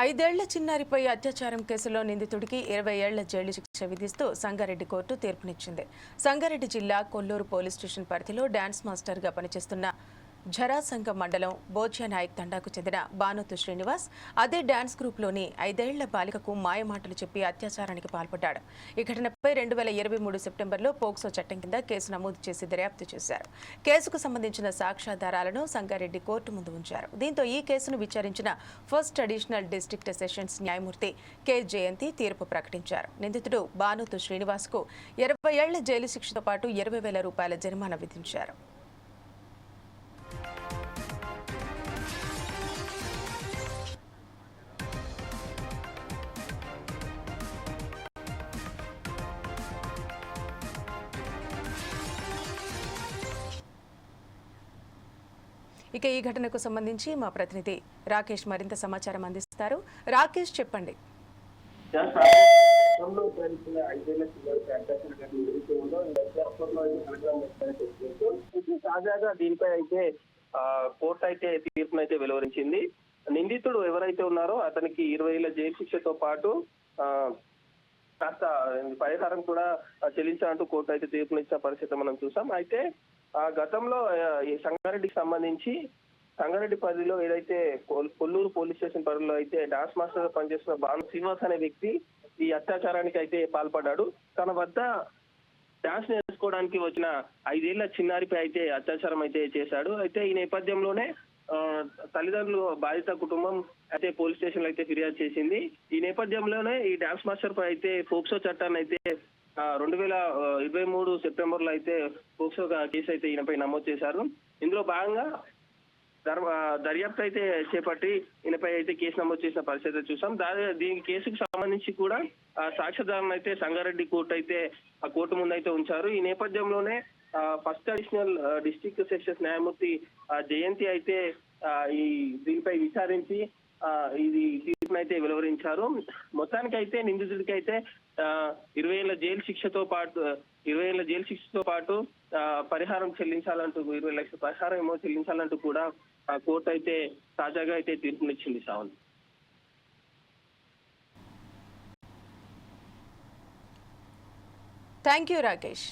ఐదేళ్ళ చిన్నారిపై అత్యాచారం కేసులో నిందితుడికి ఇరవై ఏళ్ళ జైలు శిక్ష విధిస్తూ సంగారెడ్డి కోర్టు తీర్పునిచ్చింది. సంగారెడ్డి జిల్లా కొల్లూరు పోలీస్ స్టేషన్ పరిధిలో డాన్స్ మాస్టర్గా పనిచేస్తున్న జరాసంగ మండలం బోధ్యా నాయక్ తండాకు చెందిన భానుతు శ్రీనివాస్ అదే డాన్స్ గ్రూప్లోని ఐదేళ్ళ బాలికకు మాయమాటలు చెప్పి అత్యాచారానికి పాల్పడ్డాడు. ఈ ఘటనపై రెండు వేల ఇరవై మూడు సెప్టెంబర్లో పోక్సో చట్టం కింద కేసు నమోదు చేసి దర్యాప్తు చేశారు. కేసుకు సంబంధించిన సాక్ష్యాధారాలను సంగారెడ్డి కోర్టు ముందు ఉంచారు. దీంతో ఈ కేసును విచారించిన ఫస్ట్ అడిషనల్ డిస్టిక్ట్ సెషన్స్ న్యాయమూర్తి కె జయంతి తీర్పు ప్రకటించారు. నిందితుడు భానుతు శ్రీనివాస్కు ఇరవై ఏళ్ళ జైలు శిక్షతో పాటు ఇరవై వేల రూపాయల జరిమానా విధించారు. ఇక ఈ ఘటనకు సంబంధించి మా ప్రతినిధి రాకేష్ మరింత సమాచారం అందిస్తారు. రాకేష్ చెప్పండి. తాజాగా దీనిపై అయితే కోర్టు అయితే తీర్పునైతే వెలువరించింది. నిందితుడు ఎవరైతే ఉన్నారో అతనికి ఇరవై ఏళ్ళ జైలు శిక్షతో పాటు ఆ, కాస్త పరిహారం కూడా చెల్లించాలంటూ కోర్టు అయితే తీర్పునిచ్చిన పరిస్థితి మనం చూసాం. అయితే ఆ గతంలో ఈ సంగారెడ్డికి సంబంధించి సంగారెడ్డి పరిధిలో ఏదైతే కొల్లూరు పోలీస్ స్టేషన్ పరిధిలో అయితే డాన్స్ మాస్టర్గా పనిచేస్తున్న భాను శ్రీనివాస్ అనే వ్యక్తి ఈ అత్యాచారానికి అయితే పాల్పడ్డాడు. తన వద్ద డాన్స్ నేర్చుకోవడానికి వచ్చిన ఐదేళ్ళ చిన్నారిపై అయితే అత్యాచారం అయితే చేశాడు. అయితే ఈ నేపథ్యంలోనే తల్లిదండ్రులు బాధిత కుటుంబం అయితే పోలీస్ స్టేషన్ అయితే ఫిర్యాదు చేసింది. ఈ నేపథ్యంలోనే ఈ డాన్స్ మాస్టర్ పై అయితే పోక్సో చట్టాన్ని అయితే రెండు వేల ఇరవై మూడు సెప్టెంబర్లో అయితే పోక్సో కేసు అయితే ఈయనపై నమోదు చేశారు. ఇందులో భాగంగా దర్యాప్తు అయితే చేపట్టి ఈయనపై అయితే కేసు నమోదు చేసిన పరిస్థితి చూసాం. దాని దీని కేసుకు సంబంధించి కూడా సాక్ష్యాధారణ అయితే సంగారెడ్డి కోర్టు అయితే ఆ కోర్టు ముందు అయితే ఉంచారు. ఈ నేపథ్యంలోనే ఫస్ట్ అడిషనల్ డిస్టిక్ సెషన్స్ న్యాయమూర్తి జయంతి అయితే ఈ దీనిపై విచారించి ఇది తీర్పును అయితే వెలువరించారు. మొత్తానికి అయితే నిందితుడికి అయితే ఇరవై ఏళ్ళ జైలు శిక్షతో పాటు ఇరవై ఏళ్ళ జైలు శిక్షతో పాటు పరిహారం చెల్లించాలంటూ ఇరవై లక్షల పరిహారం ఏమో చెల్లించాలంటూ కూడా కోర్టు అయితే తాజాగా అయితే తీర్పునిచ్చింది సావంత్ థ్యాంక్ యూ రాకేష్